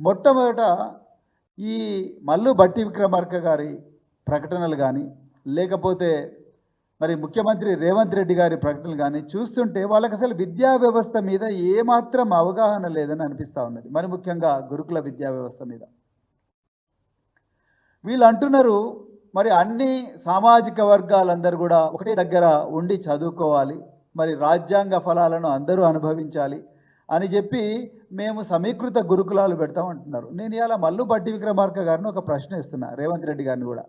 మొట్టమొదట ఈ మల్లు బట్టి విక్రమార్క గారి ప్రకటనలు కానీ లేకపోతే మరి ముఖ్యమంత్రి రేవంత్ రెడ్డి గారి ప్రకటనలు కానీ చూస్తుంటే వాళ్ళకి అసలు విద్యా వ్యవస్థ మీద ఏమాత్రం అవగాహన లేదని అనిపిస్తూ ఉన్నది. మరి ముఖ్యంగా గురుకుల విద్యా వ్యవస్థ మీద. వీళ్ళు అంటున్నారు మరి అన్ని సామాజిక వర్గాలందరూ కూడా ఒకటే దగ్గర ఉండి చదువుకోవాలి మరి రాజ్యాంగ ఫలాలను అందరూ అనుభవించాలి అని చెప్పి మేము సమీకృత గురుకులాలు పెడతామంటున్నారు నేను ఇలా మల్లు బట్టి విక్రమార్క గారిని ఒక ప్రశ్న ఇస్తున్నా రేవంత్ రెడ్డి గారిని కూడా.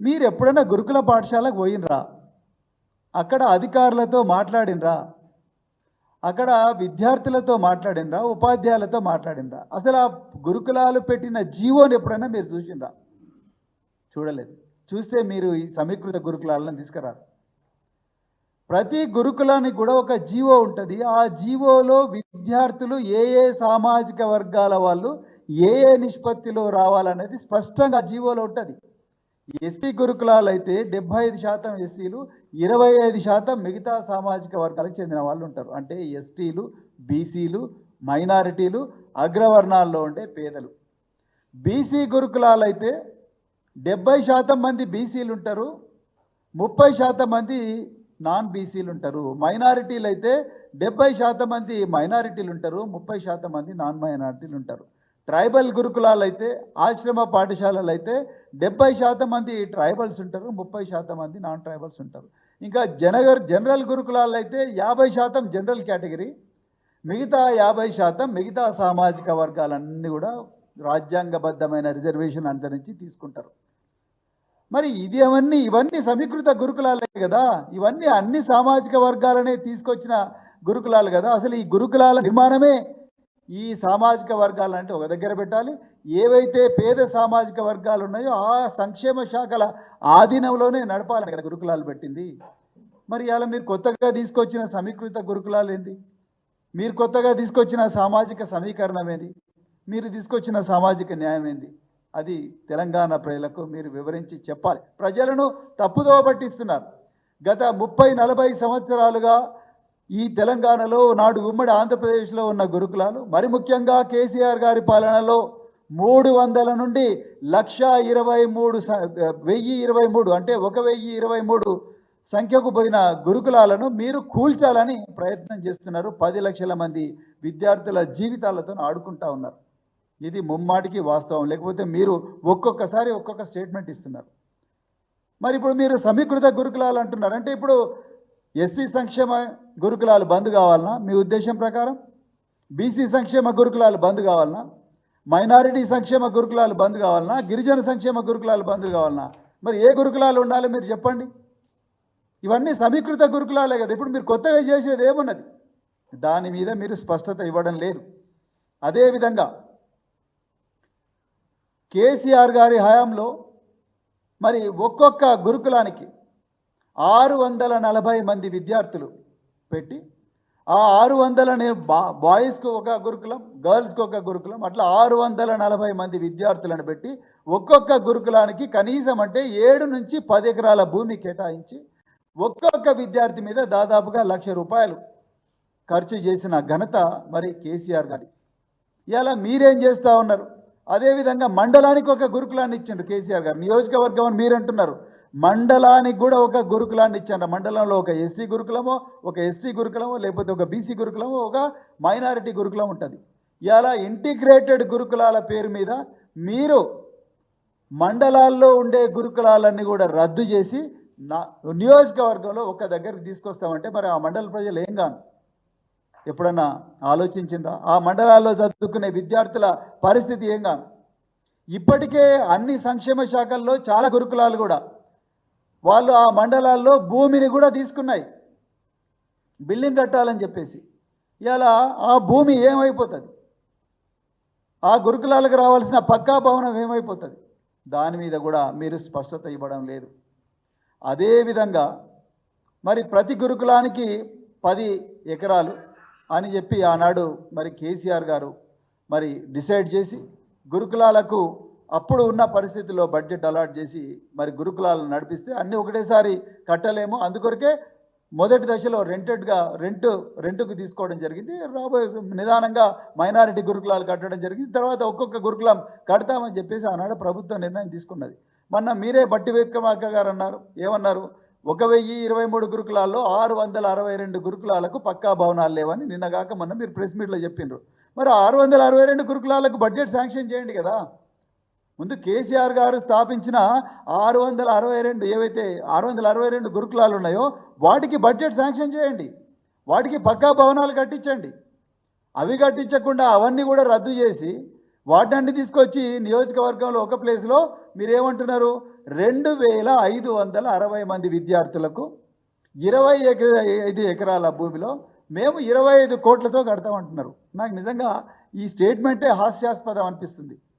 మీరు ఎప్పుడైనా గురుకుల పాఠశాలకు పోయినరా? అక్కడ అధికారులతో మాట్లాడినరా? అక్కడ విద్యార్థులతో మాట్లాడినరా? ఉపాధ్యాయులతో మాట్లాడినరా? అసలు ఆ గురుకులాలు పెట్టిన జీవోని ఎప్పుడైనా మీరు చూసిండ్రా చూడలేదు. చూస్తే మీరు ఈ సమీకృత గురుకులాలను తీసుకురారు. ప్రతి గురుకులానికి కూడా ఒక జీవో ఉంటుంది. ఆ జీవోలో విద్యార్థులు ఏ ఏ సామాజిక వర్గాల వాళ్ళు ఏ ఏ నిష్పత్తిలో రావాలనేది స్పష్టంగా జీవోలో ఉంటుంది. ఎస్సీ గురుకులాలు అయితే డెబ్బై ఐదు శాతం ఎస్సీలు ఇరవై ఐదు శాతం మిగతా సామాజిక వర్గాలకు చెందిన వాళ్ళు ఉంటారు. అంటే ఎస్టీలు బీసీలు మైనారిటీలు అగ్రవర్ణాల్లో ఉండే పేదలు. బీసీ గురుకులాలు అయితే డెబ్బై శాతం మంది బీసీలు ఉంటారు. ముప్పై శాతం మంది నాన్ బీసీలు ఉంటారు. మైనారిటీలు అయితే డెబ్బై శాతం మంది మైనారిటీలు ఉంటారు ముప్పై శాతం మంది నాన్ మైనారిటీలు ఉంటారు. ట్రైబల్ గురుకులాలు అయితే ఆశ్రమ పాఠశాలలు అయితే డెబ్బై శాతం మంది ట్రైబల్స్ ఉంటారు ముప్పై శాతం మంది నాన్ ట్రైబల్స్ ఉంటారు. ఇంకా జనగర్ జనరల్ గురుకులాలు అయితే యాభై శాతం జనరల్ కేటగిరీ మిగతా యాభై శాతం మిగతా సామాజిక వర్గాలన్నీ కూడా రాజ్యాంగబద్ధమైన రిజర్వేషన్ అనుసరించి తీసుకుంటారు. మరి ఇది అవన్నీ ఇవన్నీ సమీకృత గురుకులాలే కదా. ఇవన్నీ అన్ని సామాజిక వర్గాలనే తీసుకొచ్చిన గురుకులాలు కదా. అసలు ఈ గురుకులాల నిర్మాణమే ఈ సామాజిక వర్గాలంటే ఒక దగ్గర పెట్టాలి. ఏవైతే పేద సామాజిక వర్గాలు ఉన్నాయో ఆ సంక్షేమ శాఖల ఆధీనంలోనే నడపాలని కదా గురుకులాలు పెట్టింది. మరి ఇలా మీరు కొత్తగా తీసుకొచ్చిన సమీకృత గురుకులాలు ఏంది? మీరు కొత్తగా తీసుకొచ్చిన సామాజిక సమీకరణం ఏంది? మీరు తీసుకొచ్చిన సామాజిక న్యాయం ఏంది? అది తెలంగాణ ప్రజలకు మీరు వివరించి చెప్పాలి. ప్రజలను తప్పుదోవ పట్టిస్తున్నారు. గత ముప్పై నలభై సంవత్సరాలుగా ఈ తెలంగాణలో నాడు ఉమ్మడి ఆంధ్రప్రదేశ్లో ఉన్న గురుకులాలు మరి ముఖ్యంగా కేసీఆర్ గారి పాలనలో మూడు వందల నుండి లక్ష ఇరవై మూడు వెయ్యి ఇరవై మూడు అంటే ఒక వెయ్యి ఇరవై మూడు సంఖ్యకు పోయిన గురుకులాలను మీరు కూల్చాలని ప్రయత్నం చేస్తున్నారు. పది లక్షల మంది విద్యార్థుల జీవితాలతో ఆడుకుంటా ఉన్నారు. ఇది ముమ్మాటికి వాస్తవం. లేకపోతే మీరు ఒక్కొక్కసారి ఒక్కొక్క స్టేట్మెంట్ ఇస్తున్నారు. మరి ఇప్పుడు మీరు సమీకృత గురుకులాలు అంటున్నారు. అంటే ఇప్పుడు ఎస్సీ సంక్షేమ గురుకులాలు బంద్ కావాలనా? మీ ఉద్దేశం ప్రకారం? బీసీ సంక్షేమ గురుకులాలు బంద్ కావాలనా? మైనారిటీ సంక్షేమ గురుకులాలు బంద్ కావాలనా? గిరిజన సంక్షేమ గురుకులాలు బంద్ కావాలనా? మరి ఏ గురుకులాలు ఉండాలి మీరు చెప్పండి. ఇవన్నీ సమీకృత గురుకులాలే కదా. ఇప్పుడు మీరు కొత్తగా చేసేది ఏమున్నది? దాని మీద మీరు స్పష్టత ఇవ్వడం లేదు. అదేవిధంగా కేసీఆర్ గారి హయాంలో మరి ఒక్కొక్క గురుకులానికి ఆరు వందల నలభై మంది విద్యార్థులు పెట్టి ఆ ఆరు వందల బా బాయ్స్కి ఒక గురుకులం గర్ల్స్కి ఒక గురుకులం అట్లా ఆరు వందల నలభై మంది విద్యార్థులను పెట్టి ఒక్కొక్క గురుకులానికి కనీసం అంటే ఏడు నుంచి పది ఎకరాల భూమి కేటాయించి ఒక్కొక్క విద్యార్థి మీద దాదాపుగా లక్ష రూపాయలు ఖర్చు చేసిన ఘనత మరి కేసీఆర్ గారి. ఇలా మీరేం చేస్తూ ఉన్నారు? అదేవిధంగా మండలానికి ఒక గురుకులాన్ని ఇచ్చిండు కేసీఆర్ గారు. నియోజకవర్గం అని మీరు అంటున్నారు మండలానికి కూడా ఒక గురుకులాన్ని ఇచ్చారు. మండలంలో ఒక ఎస్సీ గురుకులమో ఒక ఎస్టీ గురుకులమో లేకపోతే ఒక బీసీ గురుకులమో ఒక మైనారిటీ గురుకులం ఉంటుంది. ఇలా ఇంటిగ్రేటెడ్ గురుకులాల పేరు మీద మీరు మండలాల్లో ఉండే గురుకులాలన్నీ కూడా రద్దు చేసి నా నియోజకవర్గంలో ఒక దగ్గరికి తీసుకొస్తామంటే మరి ఆ మండల ప్రజలు ఏం కాను? ఎప్పుడన్నా ఆలోచించిందా? ఆ మండలాల్లో చదువుకునే విద్యార్థుల పరిస్థితి ఏం కాదు. ఇప్పటికే అన్ని సంక్షేమ శాఖల్లో చాలా గురుకులాలు కూడా. వాళ్ళు ఆ మండలాల్లో భూమిని కూడా తీసుకున్నాయి. బిల్డింగ్ కట్టాలని చెప్పేసి. ఇలా ఆ భూమి ఏమైపోతుంది? ఆ గురుకులాలకు రావాల్సిన పక్కా భవనం ఏమైపోతుంది? దాని మీద కూడా మీరు స్పష్టత ఇవ్వడం లేదు. అదేవిధంగా మరి ప్రతి గురుకులానికి పది ఎకరాలు అని చెప్పి ఆనాడు మరి కేసీఆర్ గారు మరి డిసైడ్ చేసి గురుకులాలకు అప్పుడు ఉన్న పరిస్థితిలో బడ్జెట్ అలాట్ చేసి మరి గురుకులాలను నడిపిస్తే అన్నీ ఒకటేసారి కట్టలేము. అందుకొరకే మొదటి దశలో రెంటెడ్గా రెంట్ రెంట్కు తీసుకోవడం జరిగింది. రాబోయే నిదానంగా మైనారిటీ గురుకులాలు కట్టడం జరిగింది. తర్వాత ఒక్కొక్క గురుకులం కడతామని చెప్పేసి ఆనాడు ప్రభుత్వం నిర్ణయం తీసుకున్నది. మొన్న మీరే బట్టి విక్రమార్క గారు అన్నారు. ఏమన్నారు? ఒక వెయ్యి ఇరవై మూడు గురుకులాల్లో ఆరు వందల అరవై రెండు గురుకులాలకు పక్కా భవనాలు లేవని నిన్నగాక మొన్న మీరు ప్రెస్ మీట్లో చెప్పిండ్రు మరి ఆరు వందల అరవై రెండు గురుకులాలకు బడ్జెట్ శాంక్షన్ చేయండి కదా. ముందు కేసీఆర్ గారు స్థాపించిన ఆరు వందల అరవై రెండు ఏవైతే ఆరు వందల అరవై రెండు గురుకులాలు ఉన్నాయో వాటికి బడ్జెట్ శాంక్షన్ చేయండి. వాటికి పక్కా భవనాలు కట్టించండి. అవి కట్టించకుండా అవన్నీ కూడా రద్దు చేసి వాటిని తీసుకొచ్చి నియోజకవర్గంలో ఒక ప్లేస్లో మీరేమంటున్నారు? రెండు వేల ఐదు వందల అరవై మంది విద్యార్థులకు ఇరవై ఐదు ఎకరాల భూమిలో మేము ఇరవై ఐదు కోట్లతో కడతామంటున్నారు. నాకు నిజంగా ఈ స్టేట్మెంటే హాస్యాస్పదం అనిపిస్తుంది.